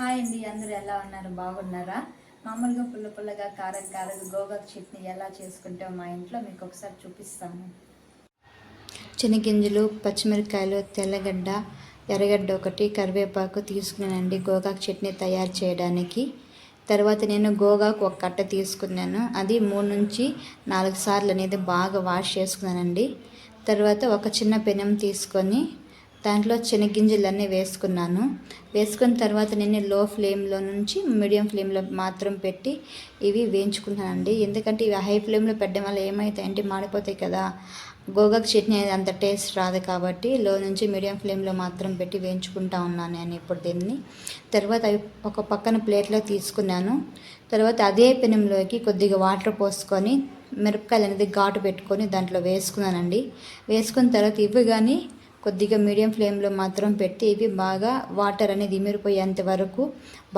Hi అండి అందరూ ఎలా ఉన్నారు? బాగున్నారా? మామూలుగా పుల్ల పుల్లగా కారం కారం గోగాకు చట్నీ ఎలా చేసుకుంటే మా ఇంట్లో మీకు ఒకసారి చూపిస్తాను. శనగింజలు పచ్చిమిరపకాయలు తెల్లగడ్డ ఎర్రగడ్డ ఒకటి కరివేపాకు తీసుకున్నానండి గోగాకు చట్నీ తయారు చేయడానికి. తర్వాత నేను గోగాకు ఒక కట్ట తీసుకున్నాను. అది మూడు నుంచి నాలుగు సార్లు అనేది బాగా వాష్ చేసుకున్నానండి. తర్వాత ఒక చిన్న పెనం తీసుకొని దాంట్లో శనగింజలన్నీ వేసుకున్నాను. వేసుకున్న తర్వాత నేను లో ఫ్లేమ్లో నుంచి మీడియం ఫ్లేమ్లో మాత్రం పెట్టి ఇవి వేయించుకున్నానండి ఎందుకంటే ఇవి హై ఫ్లేమ్లో పెట్టడం వల్ల ఏమవుతాయంటే మాడిపోతాయి కదా. గోగాకు చట్నీ అనేది అంత టేస్ట్ రాదు కాబట్టి లో నుంచి మీడియం ఫ్లేమ్లో మాత్రం పెట్టి వేయించుకుంటా ఉన్నాను నేను ఇప్పుడు దీన్ని. తర్వాత అవి ఒక పక్కన ప్లేట్లో తీసుకున్నాను. తర్వాత అదే పెనంలోకి కొద్దిగా వాటర్ పోసుకొని మిరపకాయలు అనేది ఘాటు పెట్టుకొని దాంట్లో వేసుకున్నానండి. వేసుకున్న తర్వాత ఇవి కానీ కొద్దిగా మీడియం ఫ్లేమ్లో మాత్రం పెట్టి ఇవి బాగా వాటర్ అనేది ఇమిరిపోయేంత వరకు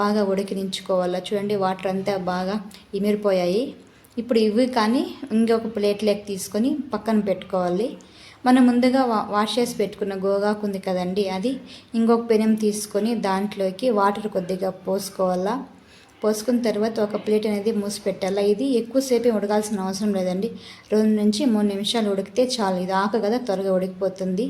బాగా ఉడికించుకోవాలి చూడండి వాటర్ అంతా బాగా ఇమిరిపోయాయి. ఇప్పుడు ఇవి కానీ ఇంకొక ప్లేట్లోకి తీసుకొని పక్కన పెట్టుకోవాలి. మనం ముందుగా వాష్ చేసి పెట్టుకున్న గోగాకు ఉంది కదండి అది ఇంకొక పెనం తీసుకొని దాంట్లోకి వాటర్ కొద్దిగా పోసుకోవాలా. పోసుకున్న తర్వాత ఒక ప్లేట్ అనేది మూసి పెట్టాలా. ఇది ఎక్కువసేపు ఉడకాల్సిన అవసరం లేదండి. రెండు నుంచి మూడు నిమిషాలు ఉడికితే చాలు. ఇది ఆకు కదా త్వరగా ఉడికిపోతుంది.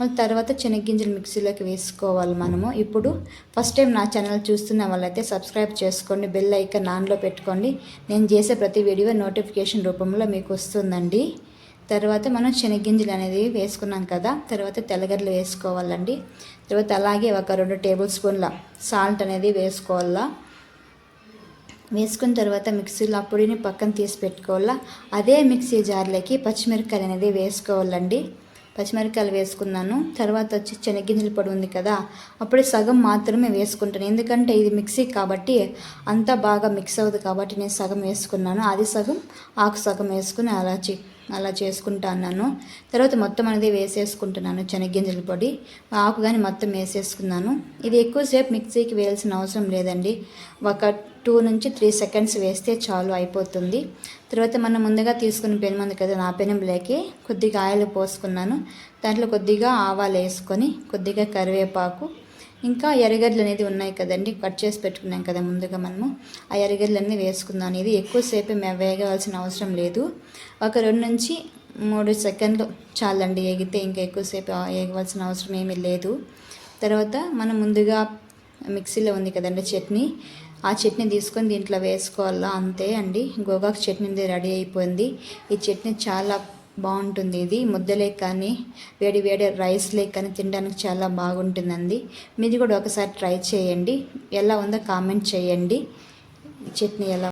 మళ్ళీ తర్వాత శనగ్గింజలు మిక్సీలోకి వేసుకోవాలి మనము. ఇప్పుడు ఫస్ట్ టైం నా ఛానల్ చూస్తున్న వాళ్ళైతే సబ్స్క్రైబ్ చేసుకోండి బెల్ ఐకన్ ఆన్లో పెట్టుకోండి. నేను చేసే ప్రతి వీడియో నోటిఫికేషన్ రూపంలో మీకు వస్తుందండి. తర్వాత మనం శనగ్గింజలు అనేది వేసుకున్నాం కదా తర్వాత తెల్లగడ్డలు వేసుకోవాలండి. తర్వాత అలాగే ఒక రెండు టేబుల్ స్పూన్ల సాల్ట్ అనేది వేసుకోవాలా. వేసుకున్న తర్వాత మిక్సీలో ఆ పొడిని పక్కన తీసి పెట్టుకోవాలా. అదే మిక్సీ జార్లోకి పచ్చిమిరపకాయలు అనేది వేసుకోవాలండి. పచ్చిమిరకాయలు వేసుకున్నాను. తర్వాత వచ్చి శనగింజల పొడి ఉంది కదా అప్పుడే సగం మాత్రమే వేసుకుంటాను. ఎందుకంటే ఇది మిక్సీ కాబట్టి అంతా బాగా మిక్స్ అవ్వదు కాబట్టి నేను సగం వేసుకున్నాను. అది సగం ఆకు సగం వేసుకుని అలా అలా చేసుకుంటాను తర్వాత మొత్తం అనేది వేసేసుకుంటున్నాను శనగ్గింజల పొడి. ఆకు కానీ మొత్తం వేసేసుకున్నాను. ఇది ఎక్కువసేపు మిక్సీకి వేయాల్సిన అవసరం లేదండి. ఒక టూ నుంచి త్రీ సెకండ్స్ వేస్తే చాలు అయిపోతుంది. తర్వాత మనం ముందుగా తీసుకున్న పెనం ఉంది కదా నా పెనంలోకి కొద్దిగా ఆయిల్ పోసుకున్నాను. దాంట్లో కొద్దిగా ఆవాలు వేసుకొని కొద్దిగా కరివేపాకు ఇంకా ఎర్రగడ్డలు అనేది ఉన్నాయి కదండి కట్ చేసి పెట్టుకున్నాం కదా ముందుగా మనము. ఆ ఎరగడ్లన్నీ వేసుకున్నాను ఇది ఎక్కువసేపు మేము వేగవలసిన అవసరం లేదు. ఒక రెండు నుంచి మూడు సెకండ్లు చాలండి ఎగితే ఇంకా ఎక్కువసేపు వేగవలసిన అవసరం ఏమీ లేదు. తర్వాత మనం ముందుగా మిక్సీలో ఉంది కదండి చట్నీ ఆ చట్నీ తీసుకొని దీంట్లో వేసుకోవాలా అంతే అండి. గోగాకు చట్నీ రెడీ అయిపోయింది. ఈ చట్నీ చాలా బాగుంటుంది ఇది. ముద్దలే కానీ వేడి వేడి రైస్లే కానీ తినడానికి చాలా బాగుంటుందండి. మీది కూడా ఒకసారి ట్రై చేయండి. ఎలా ఉందో కామెంట్ చేయండి. చట్నీ ఎలా